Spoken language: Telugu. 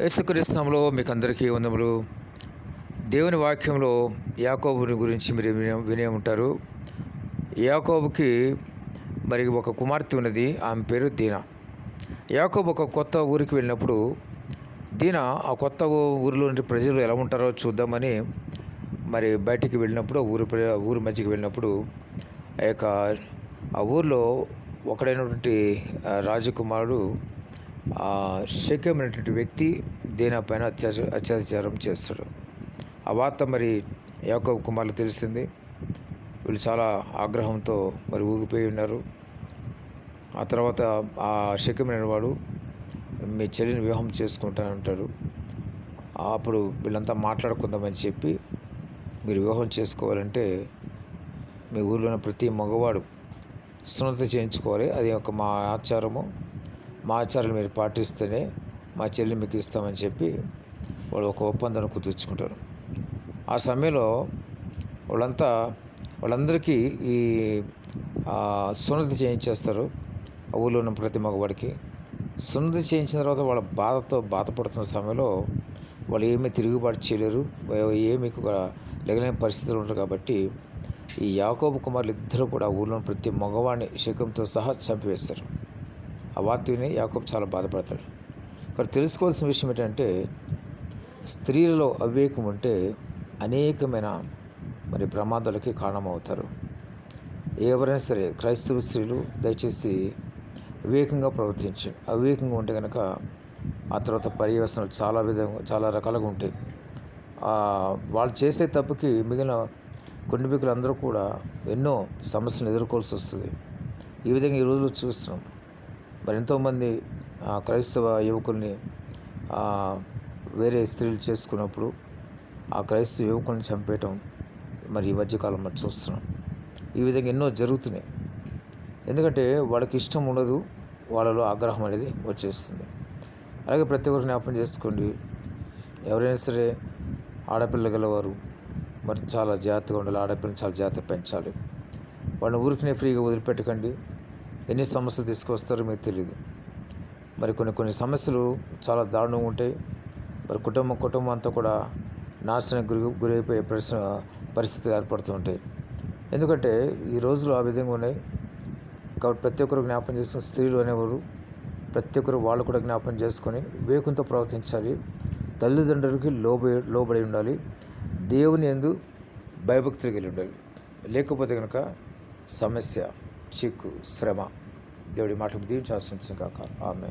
యేసుక్రీస్తునామలో మీకు అందరికీ వందములు. దేవుని వాక్యంలో యాకోబుని గురించి మీరు వినే వినే ఉంటారు. యాకోబుకి మరి ఒక కుమార్తె ఉన్నది ఆమె పేరు దీనా. యాకోబు ఒక కొత్త ఊరికి వెళ్ళినప్పుడు దీనా ఆ కొత్త ఊరిలోని ప్రజలు ఎలా ఉంటారో చూద్దామని మరి బయటికి వెళ్ళినప్పుడు ఊరు ప్ర- ఊరి మధ్యకి వెళ్ళినప్పుడు ఆ యొక్క ఆ ఊరిలో ఒకడైనటువంటి రాజకుమారుడు శక్యం అనేటువంటి వ్యక్తి దేనిపైన అత్యాచ అత్యాచారం చేస్తాడు. ఆ వార్త మరి యాకోబు కుమార్లు తెలిసింది. వీళ్ళు చాలా ఆగ్రహంతో మరి ఊగిపోయి ఉన్నారు. ఆ తర్వాత ఆ శక్యమైన వాడు మీ చెల్లిని వివాహం చేసుకుంటానంటాడు అప్పుడు వీళ్ళంతా మాట్లాడుకుందామని చెప్పి మీరు వివాహం చేసుకోవాలంటే మీ ఊళ్ళో ఉన్న ప్రతి మగవాడు సున్నత చేయించుకోవాలి. అది ఒక మా ఆచారము. మా ఆచారాలు మీరు పాటిస్తేనే మా చెల్లి మీకు ఇస్తామని చెప్పి వాళ్ళు ఒక ఒప్పందాన్ని కుదుర్చుకుంటారు ఆ సమయంలో వాళ్ళంతా వాళ్ళందరికీ ఈ సున్నతి చేయించేస్తారు. ఆ ఊళ్ళో ఉన్న ప్రతి మగవాడికి సున్నతి చేయించిన తర్వాత వాళ్ళ బాధతో బాధపడుతున్న సమయంలో వాళ్ళు ఏమీ తిరుగుబాటు చేయలేరు. ఏమీ కూడా లెగలేని పరిస్థితులు ఉంటారు కాబట్టి ఈ యాకోబు కుమారులు ఇద్దరు కూడా ఆ ఊళ్ళో ప్రతి మగవాడిని శకంతో సహా చంపివేస్తారు. ఆ వార్త విని యాకోబు చాలా బాధపడతాడు. ఇక్కడ తెలుసుకోవాల్సిన విషయం ఏంటంటే స్త్రీలలో అవివేకం ఉంటే అనేకమైన మరి ప్రమాదాలకి కారణమవుతారు. ఎవరైనా సరే క్రైస్తవ స్త్రీలు దయచేసి వివేకంగా ప్రవర్తించండి. అవివేకంగా ఉంటే కనుక ఆ తర్వాత పర్యవసనాలు చాలా విధంగా చాలా రకాలుగా ఉంటాయి. వాళ్ళు చేసే తప్పుకి మిగిలిన కుటుంబీకులు అందరూ కూడా ఎన్నో సమస్యలు ఎదుర్కోవాల్సి వస్తుంది. ఈ విధంగా ఈ రోజుల్లో చూస్తున్నాం. మరి ఎంతోమంది క్రైస్తవ యువకుల్ని వేరే స్త్రీలు చేసుకున్నప్పుడు ఆ క్రైస్తవ యువకుల్ని చంపేయటం మరి ఈ మధ్యకాలం మరి చూస్తున్నాం. ఈ విధంగా ఎన్నో జరుగుతున్నాయి. ఎందుకంటే వాళ్ళకి ఇష్టం ఉండదు వాళ్ళలో ఆగ్రహం అనేది వచ్చేస్తుంది. అలాగే ప్రతి ఒక్కరు జ్ఞాపకం చేసుకోండి ఎవరైనా సరే ఆడపిల్ల గలవారు మరి చాలా జాగ్రత్తగా ఉండాలి ఆడపిల్లని చాలా జాగ్రత్త పెంచాలి. వాళ్ళని ఊరికినే ఫ్రీగా వదిలిపెట్టకండి. ఎన్ని సమస్యలు తీసుకొస్తారో మీకు తెలియదు మరి కొన్ని కొన్ని సమస్యలు చాలా దారుణంగా ఉంటాయి. మరి కుటుంబం కుటుంబం అంతా కూడా నాశనం గురి గురైపోయే పరిస్థితి పరిస్థితులు ఏర్పడుతూ ఉంటాయి. ఎందుకంటే ఈ రోజులు ఆ విధంగా ఉన్నాయి. కాబట్టి ప్రతి ఒక్కరు జ్ఞాపం చేసుకుని స్త్రీలు అనేవారు ప్రతి ఒక్కరు వాళ్ళు కూడా జ్ఞాపం చేసుకొని వేగంతో ప్రవర్తించాలి. తల్లిదండ్రులకి లోబడి లోబడి ఉండాలి. దేవుని ఎందు భయభక్తులు కలిగి ఉండాలి. లేకపోతే కనుక సమస్య చిక్కు శ్రమ దేవుడి మాటకు దీవించాల్సి కాక ఆమె